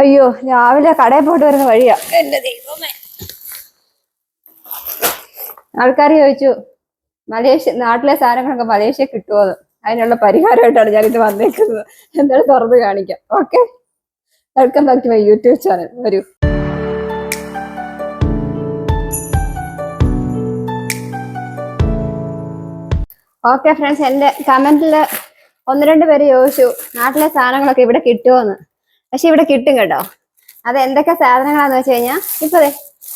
അയ്യോ രാവിലെ കടയിൽ പോയിട്ട് വരുന്ന വഴിയാ. എന്റെ ദൈവമേ. ആൾക്കാർ ചോദിച്ചു മലേഷ്യ നാട്ടിലെ സാധനങ്ങളൊക്കെ മലേഷ്യ കിട്ടുമോ അതിനുള്ള പരിഹാരമായിട്ടാണ് ഞാനിത് വന്നേക്കുന്നത്. എന്തായാലും തുറന്ന് കാണിക്കാം. Okay? Welcome back to my YouTube channel വരൂ. ഓക്കെ ഫ്രണ്ട്സ് എന്റെ കമന്റിൽ ഒന്ന് രണ്ട് പേര് ചോദിച്ചു നാട്ടിലെ സാധനങ്ങളൊക്കെ ഇവിടെ കിട്ടുമോന്ന് പക്ഷെ ഇവിടെ കിട്ടും കേട്ടോ. അത് എന്തൊക്കെ സാധനങ്ങളാന്ന് വെച്ച് കഴിഞ്ഞാൽ ഇപ്പൊ ദേ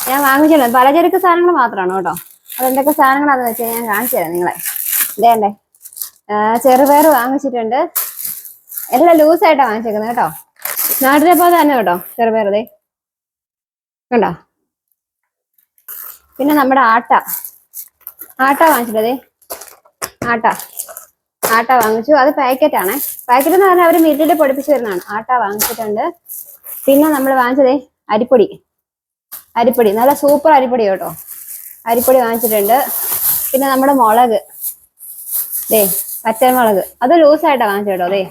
ഞാൻ വാങ്ങിച്ചിട്ടുണ്ട് പലചരക്ക് സാധനങ്ങൾ മാത്രമാണ് കേട്ടോ. അത് എന്തൊക്കെ സാധനങ്ങളാന്ന് വെച്ച് കഴിഞ്ഞാൽ ഞാൻ കാണിച്ചു തരാം നിങ്ങളെ. ഇതേണ്ടേ ചെറുപയർ വാങ്ങിച്ചിട്ടുണ്ട്. എല്ലാം ലൂസായിട്ടാണ് വാങ്ങിച്ചേക്കുന്നത് കേട്ടോ. നാട്ടിലെ പോലെ തന്നെ കേട്ടോ ചെറുപയർ ദേ. കണ്ടോ? പിന്നെ നമ്മുടെ ആട്ട. ആട്ട വാങ്ങിച്ചിട്ടേ ആട്ട. ആട്ട വാങ്ങിച്ചു. അത് പാക്കറ്റ് ആണേ. പാക്കറ്റ് എന്ന് പറഞ്ഞാൽ അവർ മില്ലിൽ പൊടിപ്പിച്ച് തരുന്നതാണ്. ആട്ട വാങ്ങിച്ചിട്ടുണ്ട്. പിന്നെ നമ്മൾ വാങ്ങിച്ചതേ അരിപ്പൊടി. അരിപ്പൊടി. നല്ല സൂപ്പർ അരിപ്പൊടി കേട്ടോ. അരിപ്പൊടി വാങ്ങിച്ചിട്ടുണ്ട്. പിന്നെ നമ്മുടെ മുളക്. ദേ വറ്റൽമുളക്. അത് ലൂസായിട്ടാണ് വാങ്ങിച്ചു കേട്ടോ ദേ.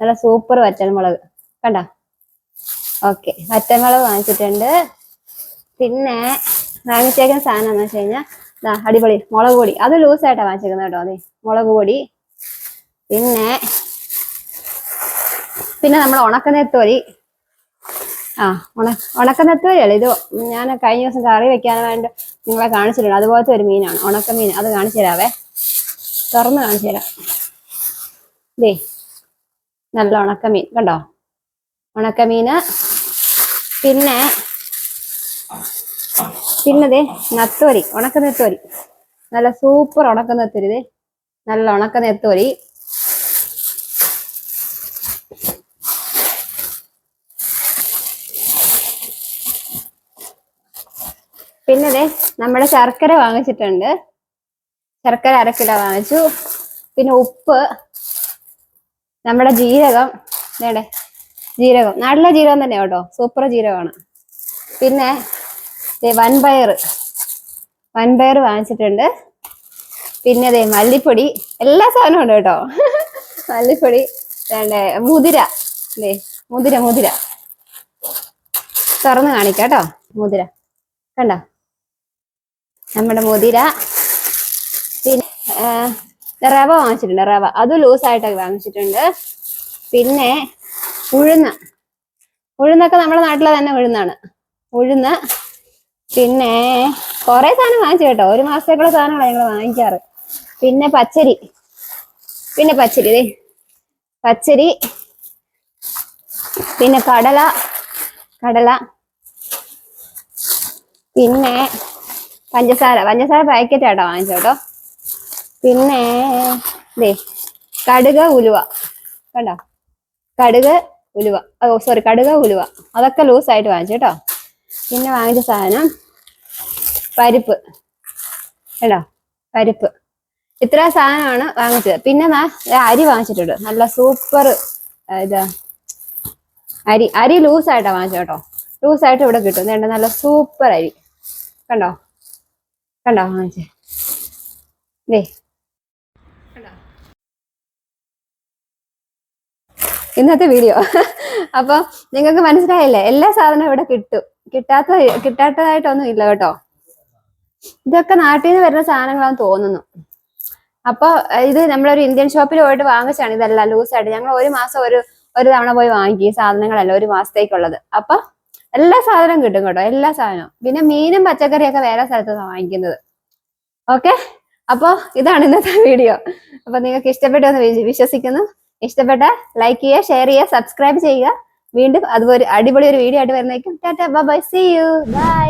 നല്ല സൂപ്പർ വറ്റൽമുളക്. കണ്ട? ഓക്കെ വറ്റൽമുളക് വാങ്ങിച്ചിട്ടുണ്ട്. പിന്നെ വാങ്ങിച്ചേക്കുന്ന സാധനം എന്ന് വെച്ച് കഴിഞ്ഞാൽ അടിപൊളി. മുളക് പൊടി. അത് ലൂസായിട്ടാണ് വാങ്ങിച്ചേക്കുന്നത് കേട്ടോ അതെ മുളക് പൊടി. പിന്നെ പിന്നെ നമ്മൾ ഉണക്കനെത്തോലി. ആ ഉണ ഉണക്കനെത്തോലി അല്ല ഇത് ഞാൻ കഴിഞ്ഞ ദിവസം കറി വെക്കാൻ വേണ്ടി നിങ്ങളെ കാണിച്ചിട്ടുണ്ട്. അതുപോലത്തെ ഒരു മീനാണ്. ഉണക്ക മീൻ അത് കാണിച്ചു തരാവേ. തുറന്ന് കാണിച്ചു തരാം. ദേ നല്ല ഉണക്കമീൻ. കണ്ടോ? ഉണക്കമീന്. പിന്നെ പിന്നെ ദേ നത്തോലി. ഉണക്ക നെത്തോലി നല്ല സൂപ്പർ ഉണക്ക നെത്തോലി ദേ. നല്ല ഉണക്ക നെത്തോരി പിന്നെ ദേ നമ്മുടെ ശർക്കര വാങ്ങിച്ചിട്ടുണ്ട്. ശർക്കര അര കിലോ വാങ്ങിച്ചു. പിന്നെ ഉപ്പ് നമ്മുടെ ജീരകം. വേണ്ടേ ജീരകം. നല്ല ജീരകം തന്നെ കേട്ടോ. സൂപ്പർ ജീരകമാണ്. പിന്നെ വൻപയർ വൻപയർ വാങ്ങിച്ചിട്ടുണ്ട്. പിന്നെ അതെ മല്ലിപ്പൊടി. എല്ലാ സാധനവും ഉണ്ട് കേട്ടോ. മല്ലിപ്പൊടി വേണ്ടേ മുതിര. അല്ലേ മുതിര മുതിര. തുറന്ന് കാണിക്കാം കേട്ടോ. മുതിര. കണ്ടോ? നമ്മുടെ മുതിര. പിന്നെ റവ വാങ്ങിച്ചിട്ടുണ്ട് റവ. അത് ലൂസായിട്ടൊക്കെ വാങ്ങിച്ചിട്ടുണ്ട്. പിന്നെ ഉഴുന്ന്. ഉഴുന്നൊക്കെ നമ്മുടെ നാട്ടിലെ തന്നെ ഉഴുന്നാണ്. ഉഴുന്ന്. പിന്നെ കുറെ സാധനം വാങ്ങിച്ചു കേട്ടോ. ഒരു മാസത്തേക്കുള്ള സാധനങ്ങളാണ് ഞങ്ങൾ വാങ്ങിക്കാറ്. പിന്നെ പച്ചരി. പിന്നെ പച്ചരി ദേ. പച്ചരി. പിന്നെ കടല. കടല. പിന്നെ പഞ്ചസാര പഞ്ചസാര പാക്കറ്റ് ആട്ടോ വാങ്ങിച്ചോട്ടോ പിന്നെ ദേ കടുക് ഉലുവ. കണ്ടോ? കടുക് ഉലുവ. സോറി കടുക് ഉലുവ. അതൊക്കെ ലൂസായിട്ട് വാങ്ങിച്ചു കേട്ടോ. പിന്നെ വാങ്ങിച്ച സാധനം പരിപ്പ്. കേട്ടോ പരിപ്പ്. ഇത്ര സാധനമാണ് വാങ്ങിച്ചത്. പിന്നെ അരി വാങ്ങിച്ചിട്ടുണ്ട്. നല്ല സൂപ്പർ ഇത്. അരി അരി ലൂസായിട്ടാണ് വാങ്ങിച്ചത് കേട്ടോ. ലൂസായിട്ട് ഇവിടെ കിട്ടും. നല്ല സൂപ്പർ അരി. കണ്ടോ? കണ്ടോ? വാങ്ങിച്ചേ ദേ. ഇന്നത്തെ വീഡിയോ. അപ്പൊ നിങ്ങൾക്ക് മനസ്സിലായില്ലേ? എല്ലാ സാധനവും ഇവിടെ കിട്ടും. കിട്ടാത്ത കിട്ടാത്തതായിട്ടൊന്നും ഇല്ല കേട്ടോ. ഇതൊക്കെ നാട്ടിൽ നിന്ന് വരുന്ന സാധനങ്ങളാന്ന് തോന്നുന്നു. അപ്പൊ അഹ് ഇത് നമ്മളൊരു ഇന്ത്യൻ ഷോപ്പിൽ പോയിട്ട് വാങ്ങിച്ചാണ് ഇതെല്ലാം ലൂസായിട്ട്. ഞങ്ങൾ ഒരു മാസം ഒരു ഒരു തവണ പോയി വാങ്ങിക്കും ഈ സാധനങ്ങളല്ല ഒരു മാസത്തേക്കുള്ളത്. അപ്പൊ എല്ലാ സാധനവും കിട്ടും കേട്ടോ എല്ലാ സാധനവും. പിന്നെ മീനും പച്ചക്കറിയൊക്കെ വേറെ സ്ഥലത്ത് വാങ്ങിക്കുന്നത്. ഓക്കെ? അപ്പോൾ ഇതാണ് ഇന്നത്തെ വീഡിയോ. അപ്പോൾ നിങ്ങൾക്ക് ഇഷ്ടപ്പെട്ടു എന്ന് വിശ്വസിക്കുന്നു. ഇഷ്ടപ്പെട്ട ലൈക്ക് ചെയ്യുക ഷെയർ ചെയ്യുക സബ്സ്ക്രൈബ് ചെയ്യുക. വീണ്ടും അതുപോലെ അടിപൊളി ഒരു വീഡിയോ ആയിട്ട് വരുന്നേക്കും tata bye see you bye